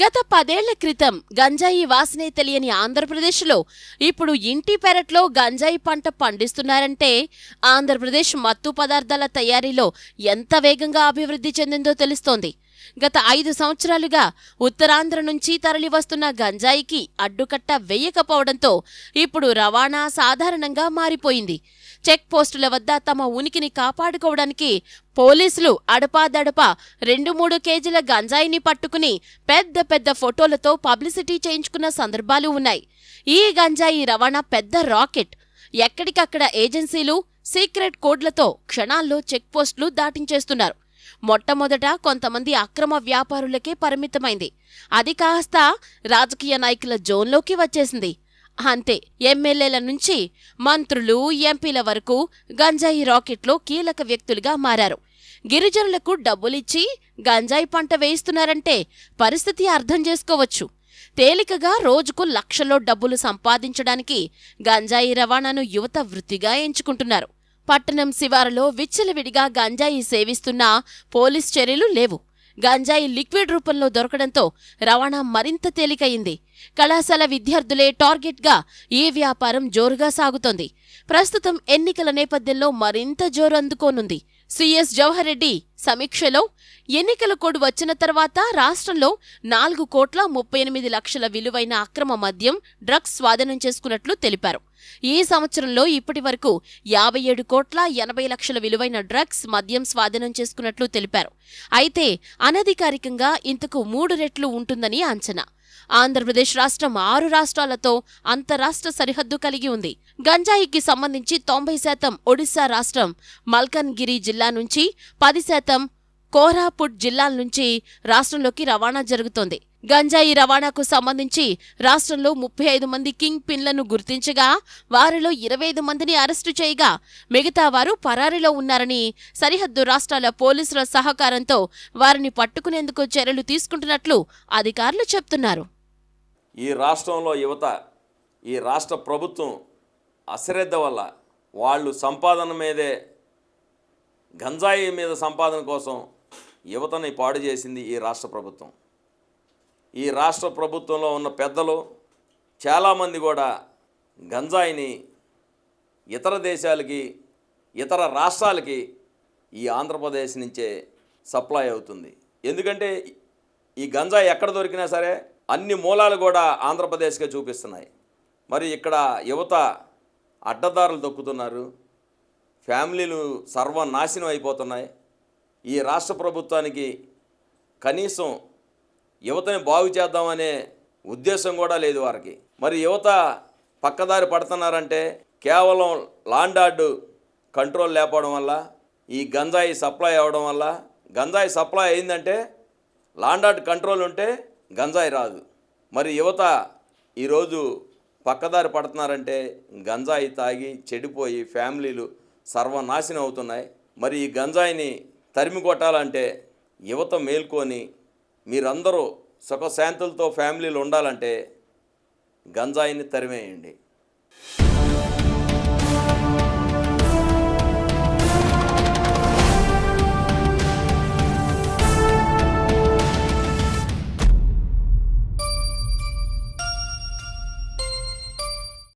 గత పదేళ్ళ క్రితం గంజాయి వాసనే తెలియని ఆంధ్రప్రదేశ్లో ఇప్పుడు ఇంటి పెరట్లో గంజాయి పంట పండిస్తున్నారంటే ఆంధ్రప్రదేశ్ మత్తు పదార్థాల తయారీలో ఎంత వేగంగా అభివృద్ధి చెందిందో తెలుస్తోంది. గత ఐదు సంవత్సరాలుగా ఉత్తరాంధ్ర నుంచి తరలివస్తున్న గంజాయికి అడ్డుకట్ట వేయకపోవడంతో ఇప్పుడు రవాణా సాధారణంగా మారిపోయింది. చెక్ పోస్టుల వద్ద తమ ఉనికిని కాపాడుకోవడానికి పోలీసులు అడపాదడపా రెండు మూడు కేజీల గంజాయిని పట్టుకుని పెద్ద పెద్ద ఫోటోలతో పబ్లిసిటీ చేయించుకున్న సందర్భాలు ఉన్నాయి. ఈ గంజాయి రవాణా పెద్ద రాకెట్. ఎక్కడికక్కడ ఏజెన్సీలు సీక్రెట్ కోడ్లతో క్షణాల్లో చెక్ పోస్టులు దాటించేస్తున్నారు. మొట్టమొదట కొంతమంది అక్రమ వ్యాపారులకే పరిమితమైంది. అది కాస్త రాజకీయ నాయకుల జోన్లోకి వచ్చేసింది. అంతే ఎమ్మెల్యేల నుంచి మంత్రులు ఎంపీల వరకు గంజాయి రాకెట్లో కీలక వ్యక్తులుగా మారారు. గిరిజనులకు డబ్బులిచ్చి గంజాయి పంట వేయిస్తున్నారంటే పరిస్థితి అర్థం చేసుకోవచ్చు. తేలికగా రోజుకు లక్షలో డబ్బులు సంపాదించడానికి గంజాయి రవాణాను యువత వృత్తిగా ఎంచుకుంటున్నారు. పట్టణం శివారులో విచ్చలవిడిగా గంజాయి సేవిస్తున్నా పోలీస్ చర్యలు లేవు. గంజాయి లిక్విడ్ రూపంలో దొరకడంతో రవాణా మరింత తేలికయింది కళాశాల విద్యార్థులే టార్గెట్గా ఈ వ్యాపారం జోరుగా సాగుతోంది. ప్రస్తుతం ఎన్నికల నేపథ్యంలో మరింత జోరు అందుకోనుంది. సిఎస్ జవహర్ రెడ్డి సమీక్షలో ఎన్నికల కోడ్ వచ్చిన తర్వాత రాష్ట్రంలో నాలుగు కోట్ల ముప్పై ఎనిమిది లక్షల విలువైన అక్రమ మద్యం డ్రగ్స్ స్వాధీనం చేసుకున్నట్లు తెలిపారు. ఈ సంవత్సరంలో ఇప్పటి వరకు యాభై ఏడు కోట్ల ఎనభై లక్షల విలువైన డ్రగ్స్ మద్యం స్వాధీనం చేసుకున్నట్లు తెలిపారు. అయితే అనధికారికంగా ఇంతకు మూడు రెట్లు ఉంటుందని అంచనా. ఆంధ్రప్రదేశ్ రాష్ట్రం ఆరు రాష్ట్రాలతో అంతరాష్ట్ర సరిహద్దు కలిగి ఉంది. గంజాయికి సంబంధించి తొంభై శాతం ఒడిశా రాష్ట్రం మల్కన్గిరి జిల్లా నుంచి పది శాతం కోరాపుట్ జిల్లాల నుంచి రాష్ట్రంలోకి రవాణా జరుగుతోంది. గంజాయి రవాణాకు సంబంధించి రాష్ట్రంలో ముప్పై ఐదు మంది కింగ్ పిన్లను గుర్తించగా వారిలో ఇరవై ఐదు మందిని అరెస్టు చేయగా మిగతా వారు పరారీలో ఉన్నారని సరిహద్దు రాష్ట్రాల పోలీసుల సహకారంతో వారిని పట్టుకునేందుకు చర్యలు తీసుకుంటున్నట్లు అధికారులు చెప్తున్నారు. ఈ రాష్ట్రంలో యువత ఈ రాష్ట్ర ప్రభుత్వం అశ్రద్ధ వల్ల వాళ్ళు సంపాదన మీదే గంజాయి మీద సంపాదన కోసం యువతని పాడు చేసింది ఈ రాష్ట్ర ప్రభుత్వం. ఈ రాష్ట్ర ప్రభుత్వంలో ఉన్న పెద్దలు చాలామంది కూడా గంజాయిని ఇతర దేశాలకి ఇతర రాష్ట్రాలకి ఈ ఆంధ్రప్రదేశ్ నుంచే సప్లై అవుతుంది. ఎందుకంటే ఈ గంజాయి ఎక్కడ దొరికినా సరే అన్ని మూలాలు కూడా ఆంధ్రప్రదేశ్కే చూపిస్తున్నాయి. మరి ఇక్కడ యువత అడ్డదారులు తొక్కుతున్నారు ఫ్యామిలీలు సర్వనాశనం అయిపోతున్నాయి. ఈ రాష్ట్ర ప్రభుత్వానికి కనీసం యువతని బాగు చేద్దామనే ఉద్దేశం కూడా లేదు వారికి. మరి యువత పక్కదారి పడుతున్నారంటే కేవలం లాండార్డు కంట్రోల్ లేకపోవడం వల్ల ఈ గంజాయి సప్లై అవ్వడం వల్ల గంజాయి సప్లై అయిందంటే లాండార్డ్ కంట్రోల్ ఉంటే గంజాయి రాదు. మరి యువత ఈరోజు పక్కదారి పడుతున్నారంటే గంజాయి తాగి చెడిపోయి ఫ్యామిలీలు సర్వనాశనం అవుతున్నాయి. మరి ఈ గంజాయిని తరిమి కొట్టాలంటే యువత మేల్కొని మీరందరూ సుఖశాంతులతో ఫ్యామిలీలు ఉండాలంటే గంజాయిని తరిమేయండి.